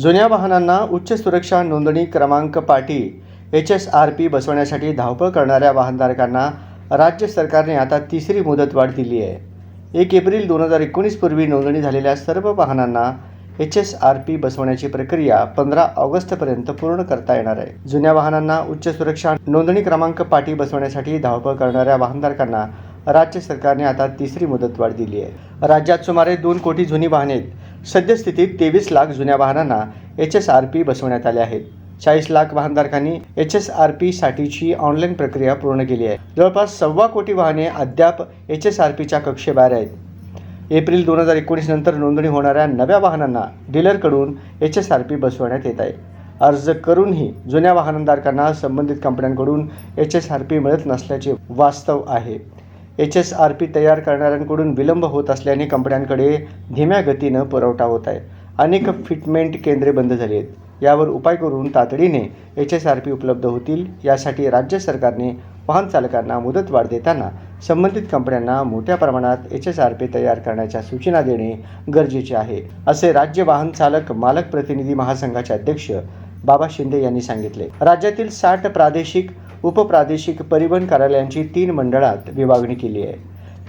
जुन्या वाहनांना उच्च सुरक्षा नोंदणी क्रमांक पाटी एच एस आर पी बसवण्यासाठी धावपळ करणाऱ्या वाहनधारकांना राज्य सरकारने आता तिसरी मुदतवाढ दिली आहे. एक एप्रिल दोन हजार एकोणीसपूर्वी नोंदणी झालेल्या सर्व वाहनांना एच एस आर पी बसवण्याची प्रक्रिया पंधरा ऑगस्टपर्यंत पूर्ण करता येणार आहे. जुन्या वाहनांना उच्च सुरक्षा नोंदणी क्रमांक पाटी बसवण्यासाठी धावपळ करणाऱ्या वाहनधारकांना राज्य सरकारने आता तिसरी मुदतवाढ दिली आहे. राज्यात सुमारे दोन कोटी जुनी वाहने आहेत. सद्यस्थितीत तेवीस लाख जुन्या वाहनांना एच एस आर पी बसवण्यात आले आहेत. चाळीस लाख वाहनधारकांनी एच एस आर पी साठीची ऑनलाईन प्रक्रिया पूर्ण केली आहे. जवळपास सव्वा कोटी वाहने अद्याप एच एस आर पीच्या कक्षेबाहेर आहेत. एप्रिल दोन हजार एकोणीस नंतर नोंदणी होणाऱ्या नव्या वाहनांना डीलरकडून एच एस आर पी बसवण्यात येत आहे. अर्ज करूनही जुन्या वाहनधारकांना संबंधित कंपन्यांकडून एच एस आर पी मिळत नसल्याचे वास्तव आहे. एच एस आर पी तयार करणाऱ्यांकडून विलंब होत असल्याने कंपन्यांकडे धीम्या गतीनं पुरवठा होत आहे. अनेक फिटमेंट केंद्रे बंद झाली आहेत. यावर उपाय करून तातडीने एच एस आर पी उपलब्ध होतील. यासाठी राज्य सरकारने वाहन चालकांना मुदतवाढ देताना संबंधित कंपन्यांना मोठ्या प्रमाणात एच एस आर पी तयार करण्याच्या सूचना देणे गरजेचे आहे असे राज्य वाहन चालक मालक प्रतिनिधी महासंघाचे अध्यक्ष बाबा शिंदे यांनी सांगितले. राज्यातील साठ प्रादेशिक उपप्रादेशिक परिवहन कार्यालयांची तीन मंडळात विभागणी केली आहे.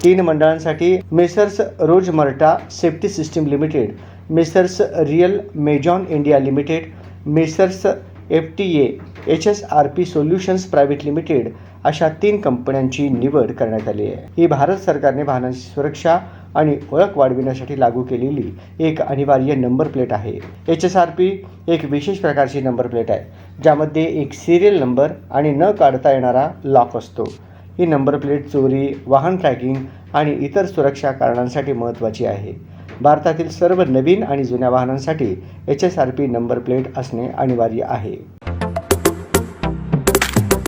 तीन मंडळांसाठी messrs Rosmerta safety system limited messrs real Mazon India limited messrs F T A H S R P solutions private limited अशा तीन कंपन्यांची निवड करण्यात आली आहे. ही भारत सरकारने वाहनांची सुरक्षा आणि ओळख वाढविण्यासाठी लागू केलेली एक अनिवार्य नंबर प्लेट आहे. एच एस आर पी एक विशेष प्रकारची नंबर प्लेट आहे ज्यामध्ये एक सिरियल नंबर आणि न काढता येणारा लॉक असतो. ही नंबर प्लेट चोरी वाहन ट्रॅकिंग आणि इतर सुरक्षा कारणांसाठी महत्त्वाची आहे. भारतातील सर्व नवीन आणि जुन्या वाहनांसाठी H S R P number plate असणे अनिवार्य आहे.